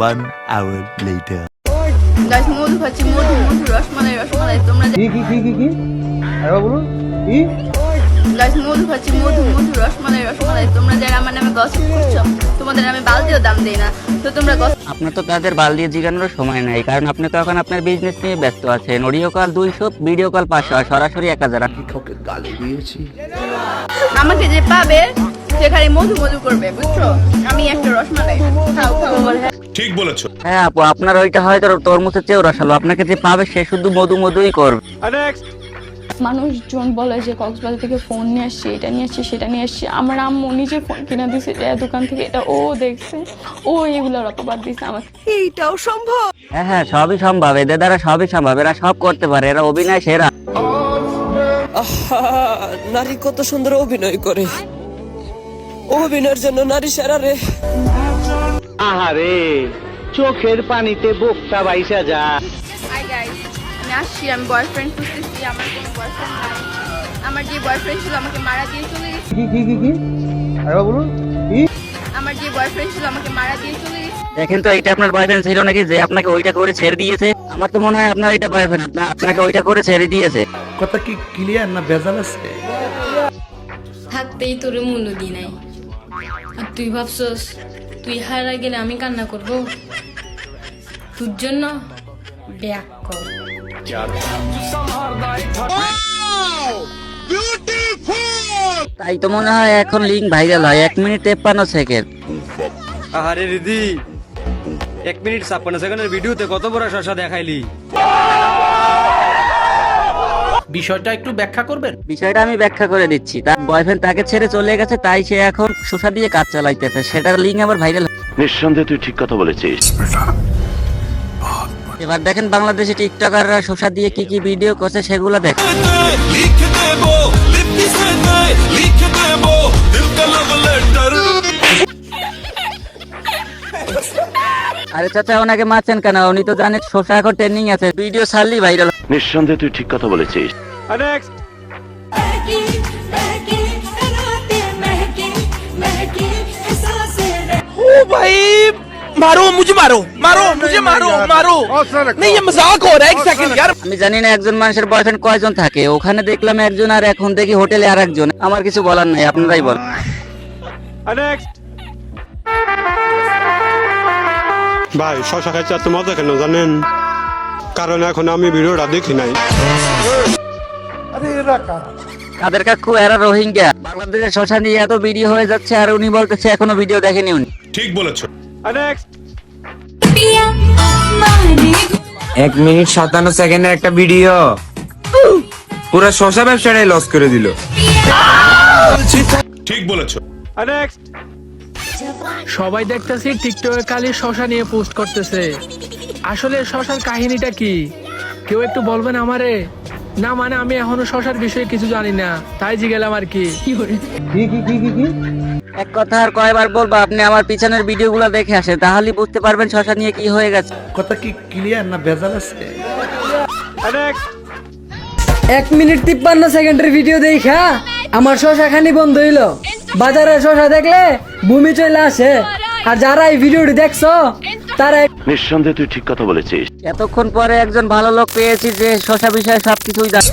One hour later. গাছ মধু খাচ্ছি মধু মধু রসমালাই রসমালাই তোমরা কি কি কি কি কি? আরেকবার বলুন কি? গাছ মধু খাচ্ছি মধু মধু রসমালাই রসমালাই তোমরা যারা আমার নামে গসিপ করছ তোমাদের আমি বালতিও দাম দেই না তো তোমরা আপনার তো তাদের বাল দিয়ে জিগানোর সময় নাই কারণ আপনি তো এখন আপনার বিজনেস নিয়ে ব্যস্ত আছেন অডিও কল দুইশো ভিডিও কল পাঁচশো আর সরাসরি এক হাজার। আমাকে যে পাবে সে খালি মধু মধু করবে বুঝছ? আমি একটা রসমালাই খাও খাও। ঠিক বলেছ। হ্যাঁ আপু আপনার ওইটা হয়তো তরমুজের চেয়েও রসালো আপনাকে যে পাবে সে শুধু মধু মধুই করবে। মানুষজন বলে যে কক্সবাজার থেকে ফোন নিয়ে আসছি এটা নিয়ে আসছি সেটা নিয়ে আসছি। আমার আম্মু নিজে ফোন কিনে দিছে দোকান থেকে এটা ও দেখছে। ও এগুলোর অপবাদ দিছে আমাকে। হ্যাঁ হ্যাঁ সবই সম্ভব। এদের দ্বারা সবই সম্ভব। এরা সব করতে পারে। এরা অভিনয় সেরা। আহা, নারী কত সুন্দর অভিনয় করে। অভিনয়ের জন্য নারী সেরা রে। আহারে চোখের পানিতে বোকটা বাইসা যা। হাই গাইস আমি আসছি আমি বয়ফ্রেন্ড খুঁজতেছি আমার কোনো বয়ফ্রেন্ড নাই। আমার যে বয়ফ্রেন্ড ছিল আমাকে মারা দিয়ে চলে গেছে। কি কি কি কি? আরেকবার বলুন কি? আমার যে বয়ফ্রেন্ড ছিল আমাকে মারা দিয়ে চলে গেছে। দেখেন তো এটা আপনার বয়ফ্রেন্ড ছিল নাকি যে আপনাকে ওইটা করে ছেড়ে দিয়েছে? আমার তো মনে হয় আপনার এটা বয়ফ্রেন্ড আপনাকে ওইটা করে ছেড়ে দিয়েছে। কথা কি ক্লিয়ার না ভেজাল আছে? থাকতেই তোরে মূল্য দিই নাই। আর তুই ভাবছস তুই হারা গেলে আমি কান্না করব? তোর জন্য ব্যাক কর। তাই তো মনে হয় এখন লিঙ্ক ভাইরাল হয়। এক মিনিট তেপ্পান্ন সেকেন্ড আহারে দিদি এক মিনিট ছাপ্পান্ন সেকেন্ডের ভিডিওতে কত বড় শশা দেখাইলি? বিষয়টা একটু ব্যাখ্যা করবেন? বিষয়টা আমি ব্যাখ্যা করে দিচ্ছি। তার বয়ফ্রেন্ড তাকে ছেড়ে চলে গেছে তাই সে এখন শোষা দিয়ে কাজ চালাইতেছে। সেটার লিঙ্ক আবার ভাইরাল নিঃসন্দেহে তুই ঠিক কথা বলেছিস। এবার দেখেন বাংলাদেশে টিকটকাররা শোষা দিয়ে কি কি ভিডিও করছে সেগুলো দেখেন। আরে চাচা ওনাকে মারছেন কেন? উনি তো জানেন শোষা এখন ট্রেনিং আছে। ভিডিও ছাড়লি ভাইরাল নিঃসন্দেহে তুই ঠিক কথা বলেছিস। নেক্সট ओ भाई मारो मुझे मारो मारो मुझे मारो मारो नहीं ये मजाक हो रहा है एक सेकंड यार আমি জানি না একজন মানুষের বয়ফ্রেন্ড কয়জন থাকে ওখানে দেখলাম একজন আর এখন দেখি হোটেলে আর একজন আমার কিছু বলার নাই আপনারাই বল নেক্সট ভাই শশা খাইতে এত মজা কেন জানেন কারণ এখন আমি ভিডিওটা দেখি নাই কাদের কাকু এরা রোহিঙ্গা। বাংলাদেশের শশা নিয়ে এত ভিডিও হয়ে যাচ্ছে আর উনি বলতেছে এখনও ভিডিও দেখেনি উনি। ঠিক বলেছ। এক মিনিট সাতান্ন সেকেন্ডের একটা ভিডিও। পুরো শশা ব্যবসাটাই লস করে দিল। ঠিক বলেছ। সবাই দেখতেছি টিকটকে খালি শশা নিয়ে পোস্ট করতেছে। আসলে শশার কাহিনীটা কি? কেউ একটু বলবেন আমারে? না মানে আমি এখনও শশার বিষয়ে কিছু জানি না। তাই জিগেলাম আর কি। কি কি কি কি কি? এক কথা আর কয়বার বলব আপনি আমার পিছনের ভিডিওগুলো দেখে আসেন তাহলেই বুঝতে পারবেন শশা নিয়ে কি হয়ে গেছে। কথা কি ক্লিয়ার না ভেজাল আছে? এক মিনিট তিপ্পান্ন সেকেন্ডের ভিডিও দেখা আমার শশা খানি বন্ধ হইল। বাজারে শশা দেখলে ভূমি চলে আসে। আর যারা এই ভিডিওটি দেখছ তারা নিঃসন্দেহে তুই ঠিক কথা বলেছিস এতক্ষণ পরে একজন ভালো লোক পেয়েছি যে শশা বিষয়ে সবকিছুই জানে